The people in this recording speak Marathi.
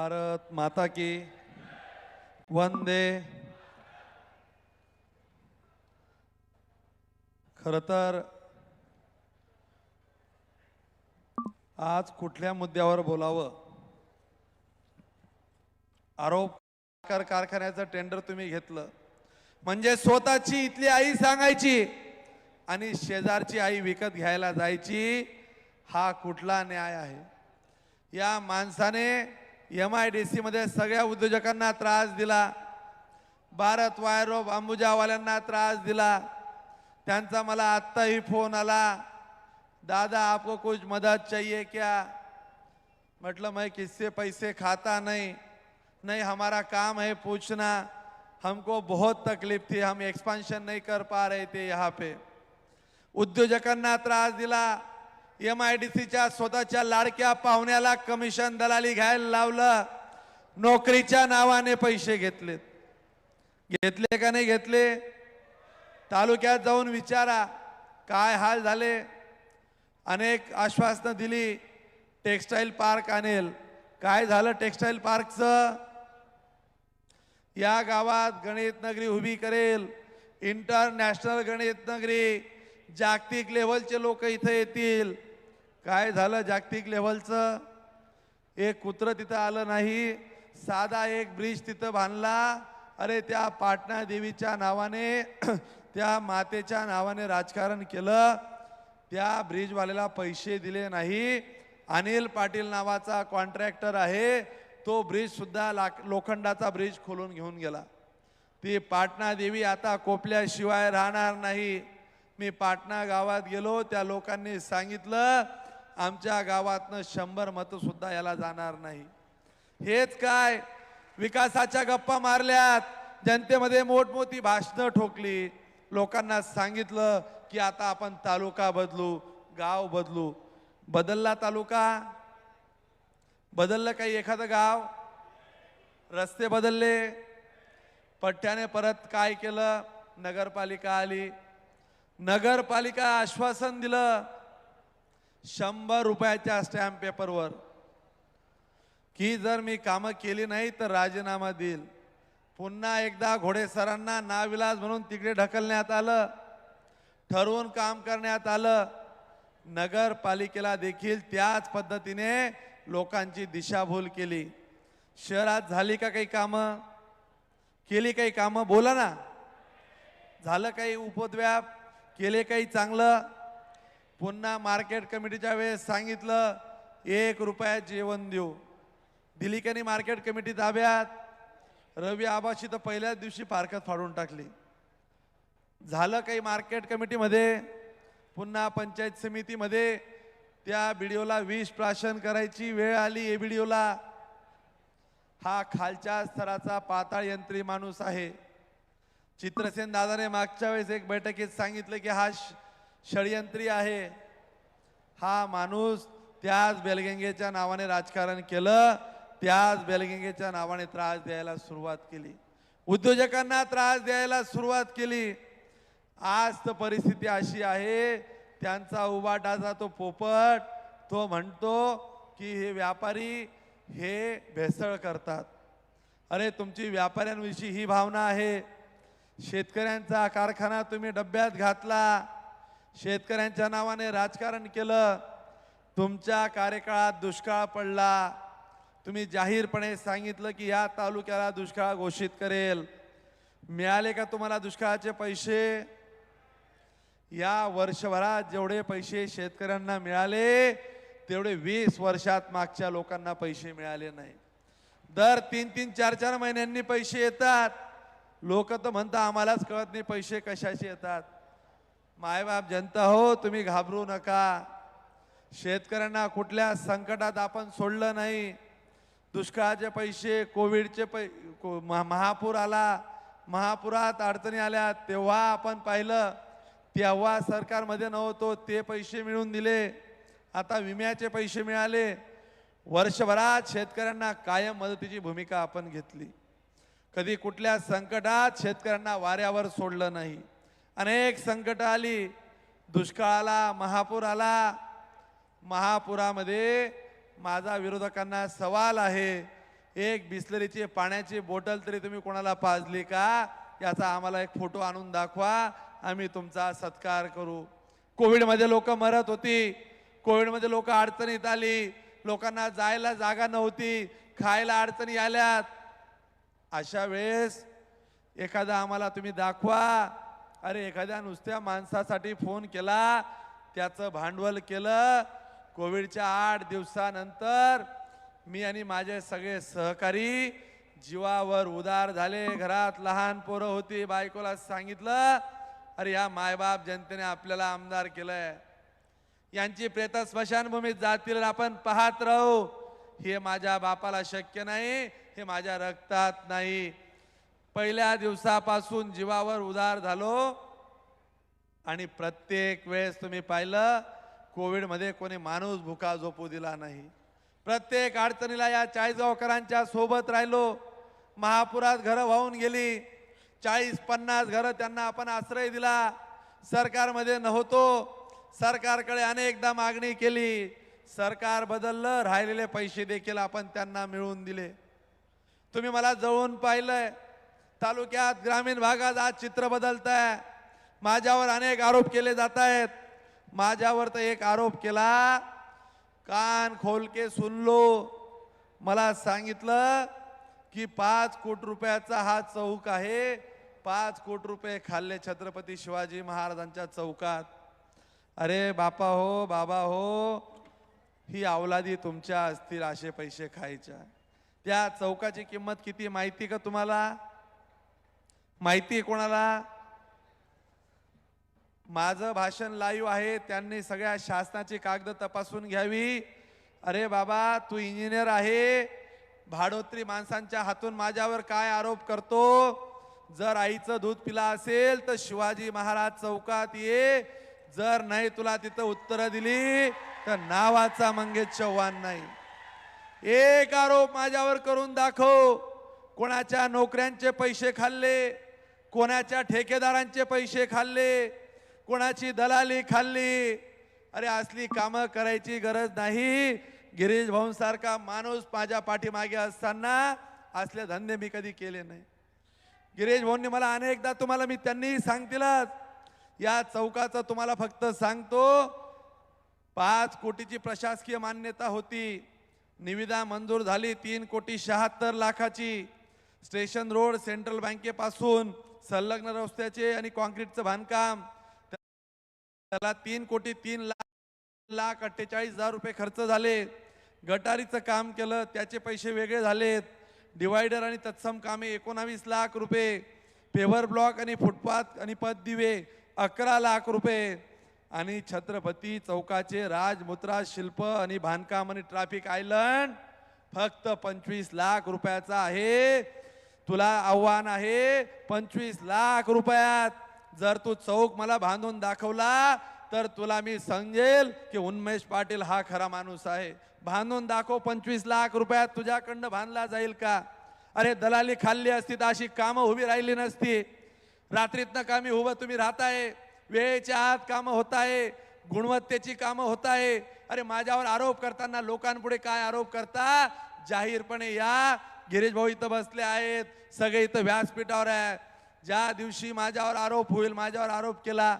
भारत माता की। वंदे। खर तर आज कुठल्या मुद्द्यावर बोलावं? आरोप साखर कारखान्याचं टेंडर तुम्ही घेतलं. म्हणजे स्वतःची इथली आई सांगायची आणि शेजारची आई विकत घ्यायला जायची हा कुठला न्याय आहे? या माणसाने एम आय डी मध्ये सगळ्या उद्योजकांना त्रास दिला. भारत वायर ऑफ अंबुजावाल्यांना त्रास दिला. त्यांचा मला आत्ताही फोन आला. दादा आपको कुछ मदद चाहिए क्या? मतलब मैं किससे पैसे खाता नहीं. नहीं हमारा काम है पूछना. हमको बहुत तकलीफ थी हम एक्सपांशन नहीं कर पा रहे थे यहाँ पे. उद्योजकांना त्रास दिला. एम आय डी सीच्या स्वतःच्या लाडक्या पाहुण्याला कमिशन दलाली घ्यायला लावलं. नोकरीच्या नावाने पैसे घेतलेत. घेतले का नाही घेतले? तालुक्यात जाऊन विचारा काय हाल झाले? अनेक आश्वासनं दिली टेक्स्टाईल पार्क आणेल. काय झालं टेक्स्टाईल पार्कचं? या गावात गणित नगरी उभी करेल. इंटरनॅशनल गणित नगरी. जागतिक लेवलचे लोक इथं येतील. काय झालं जागतिक लेवलचं एक कुत्रं तिथं आलं नाही. साधा एक ब्रिज तिथं बांधला. अरे त्या पाटणा देवीच्या नावाने त्या मातेच्या नावाने राजकारण केलं. त्या ब्रिजवाल्याला पैसे दिले नाही. अनिल पाटील नावाचा कॉन्ट्रॅक्टर आहे. तो ब्रिजसुद्धा लाक लोखंडाचा ब्रिज खोलून घेऊन गेला. ती पाटणा देवी आता कोपल्याशिवाय राहणार नाही. मी पाटणा गावात गेलो त्या लोकांनी सांगितलं आमच्या गावातनं शंभर मतं सुद्धा याला जाणार नाही. हेच काय? विकासाच्या गप्पा मारल्यात. जनतेमध्ये मोठमोठी भाषणं ठोकली. लोकांना सांगितलं की आता आपण तालुका बदलू गाव बदलू. बदलला तालुका? बदललं काही एखादं गाव? रस्ते बदलले. पट्ट्याने परत काय केलं? नगरपालिका आली. नगरपालिका आश्वासन दिलं. शंभर रुपयाच्या स्टॅम्प पेपरवर की जर मी कामं केली नाही तर राजीनामा देईल. पुन्हा एकदा घोडे सरांना नाविलाज म्हणून तिकडे ढकलण्यात आलं. ठरवून काम करण्यात आलं. नगरपालिकेला देखील त्याच पद्धतीने लोकांची दिशाभूल केली. शहरात झाली का काही कामं? केली काही कामं? बोला ना. झालं काही उपद्व्याप? केले काही चांगलं? पुन्हा मार्केट कमिटीच्या वेळेस सांगितलं एक रुपयात जेवण देऊ. दिली नाही मार्केट कमिटी ताब्यात. रवी आबाशी तर पहिल्याच दिवशी फारकत फाडून टाकली. झालं काही मार्केट कमिटीमध्ये पुन्हा पंचायत समितीमध्ये. त्या बिडिओला विष प्राशन करायची वेळ आली ए बीडीओला हा खालच्या स्तराचा पाताळ यंत्री माणूस आहे. चित्रसेन दादाने मागच्या वेळेस एक बैठकीत सांगितलं की हा षडयंत्री आहे. हा माणूस त्याच बेलगंगेच्या नावाने राजकारण केलं त्याच बेलगंगेच्या नावाने त्रास द्यायला सुरुवात केली. उद्योजकांना त्रास द्यायला सुरुवात केली. आज तर परिस्थिती अशी आहे त्यांचा उबाटाचा तो पोपट तो म्हणतो की हे व्यापारी हे भेसळ करतात. अरे तुमची व्यापाऱ्यांविषयी ही भावना आहे. शेतकऱ्यांचा कारखाना तुम्ही डब्यात घातला. शेतकऱ्यांच्या नावाने राजकारण केलं. तुमच्या कार्यकाळात दुष्काळ पडला. तुम्ही जाहीरपणे सांगितलं की या तालुक्याला दुष्काळ घोषित करेल. मिळाले का तुम्हाला दुष्काळाचे पैसे? या वर्षभरात जेवढे पैसे शेतकऱ्यांना मिळाले तेवढे वीस वर्षात मागच्या लोकांना पैसे मिळाले नाही. दर तीन तीन चार चार महिन्यांनी पैसे येतात. लोक तर म्हणता आम्हालाच कळत नाही पैसे कशाचे येतात. मायबाप जनता हो तुम्ही घाबरू नका. शेतकऱ्यांना कुठल्या संकटात आपण सोडलं नाही. दुष्काळाचे पैसे कोविडचे पै को- महा- महापूर आला. महापुरात अडचणी आल्या तेव्हा आपण पाहिलं तेव्हा सरकारमध्ये नव्हतो ते पैसे मिळून दिले. आता विम्याचे पैसे मिळाले. वर्षभरात शेतकऱ्यांना कायम मदतीची भूमिका आपण घेतली. कधी कुठल्या संकटात शेतकऱ्यांना वाऱ्यावर सोडलं नाही. अनेक संकट आली. दुष्काळ आला महापूर आला. महापुरामध्ये माझा विरोधकांना सवाल आहे. एक बिस्लरीची पाण्याची बॉटल तरी तुम्ही कोणाला पाजली का? याचा आम्हाला एक फोटो आणून दाखवा. आम्ही तुमचा सत्कार करू. कोविडमध्ये लोक मरत होती. कोविडमध्ये लोक अडचणीत आली. लोकांना जायला जागा नव्हती. खायला अडचणी आल्यात. अशा वेळेस एखादा आम्हाला तुम्ही दाखवा. अरे एखाद्या नुसत्या माणसासाठी फोन केला त्याचं भांडवल केलं कोविडच्या आठ दिवसानंतर मी आणि माझे सगळे सहकारी जीवावर उदार झाले. घरात लहान पोरं होती बायकोला सांगितलं अरे या मायबाप जनतेने आपल्याला आमदार केलंय. यांची प्रेत स्मशानभूमीत जातील आपण पाहत राहू. हे माझ्या बापाला शक्य नाही हे माझ्या रक्तात नाही. पहिल्या दिवसापासून जीवावर उदार झालो. आणि प्रत्येक वेळेस तुम्ही पाहिलं कोविडमध्ये कोणी माणूस भुका झोपू दिला नाही. प्रत्येक अडचणीला या चाळीसगावकरांच्या सोबत राहिलो. महापुरात घरं वाहून गेली. चाळीस पन्नास घरं त्यांना आपण आश्रय दिला. सरकारमध्ये नव्हतो. सरकारकडे अनेकदा मागणी केली. सरकार बदललं राहिलेले पैसे देखील आपण त्यांना मिळवून दिले. तुम्ही मला जवळून पाहिलंय. तालुक्यात ग्रामीण भागात आज चित्र बदलत आहे माझ्यावर अनेक आरोप केले जात आहेत माझ्यावर तर एक आरोप केला कान खोलके सुनलो. मला सांगितलं की पाच कोटी रुपयाचा हा चौक आहे. पाच कोटी रुपये खाल्ले छत्रपती शिवाजी महाराजांच्या चौकात. अरे बापा हो बाबा हो ही अवलादी तुमच्या असतील असे पैसे खायच्या. त्या चौकाची किंमत किती माहिती का तुम्हाला? माहिती आहे कोणाला? माझं भाषण लाईव्ह आहे त्यांनी सगळ्या शासनाची कागद तपासून घ्यावी. अरे बाबा तू इंजिनियर आहे. भाडोत्री माणसांच्या हातून माझ्यावर काय आरोप करतो? जर आईचं दूध पिला असेल तर शिवाजी महाराज चौकात ये. जर नाही तुला तिथं उत्तरं दिली तर नावाचा मंगेश चव्हाण नाही. एक आरोप माझ्यावर करून दाखव. कोणाच्या नोकऱ्यांचे पैसे खाल्ले? कोणाच्या ठेकेदारांचे पैसे खाल्ले कोणाची दलाली खाल्ली अरे असली कामं करायची गरज नाही. गिरीश भाऊंसारखा माणूस माझ्या पाठीमागे असताना असले धंदे मी कधी केले नाही. गिरीश भाऊंनी मला अनेकदा तुम्हाला मी त्यांनीही सांगतीलच या चौकाचं तुम्हाला फक्त सांगतो पाच कोटीची प्रशासकीय मान्यता होती. निविदा मंजूर झाली तीन कोटी शहात्तर लाखाची. स्टेशन रोड सेंट्रल बँकेपासून संलग्न रस्त्याचे आणि कॉन्क्रीटचं बांधकाम. त्याला तीन कोटी तीन लाख लाख अठ्ठेचाळीस हजार रुपये खर्च झाले. गटारीचं काम केलं त्याचे पैसे वेगळे झालेत. डिवायडर आणि तत्सम कामे एकोणावीस लाख रुपये. पेवर ब्लॉक आणि फुटपाथ आणि पददिवे अकरा लाख रुपये. आणि छत्रपती चौकाचे राजमुद्रा शिल्प आणि बांधकाम आणि ट्रॅफिक आयलंड फक्त पंचवीस लाख रुपयाचा आहे. तुला आव्हान आहे पंचवीस लाख रुपयात. जर तू चौक मला बांधून दाखवला तर तुला मी समजेल की उन्मेश पाटील हा खरा माणूस आहे. बांधून दाखव पंचवीस लाख रुपयात तुझ्याकडनं बांधला जाईल का? अरे दलाली खाल्ली असती तर अशी कामं उभी राहिली नसती. रात्रीतनं कामी उभं तुम्ही राहताय. वेळेच्या आत कामं होत आहे गुणवत्तेची कामं होत आहे अरे माझ्यावर आरोप करताना लोकांपुढे काय आरोप करता? जाहीरपणे या. गिरीश भाऊ इथं बसले आहेत. सगळे इथं व्यासपीठावर आहे. ज्या दिवशी माझ्यावर आरोप होईल माझ्यावर आरोप केला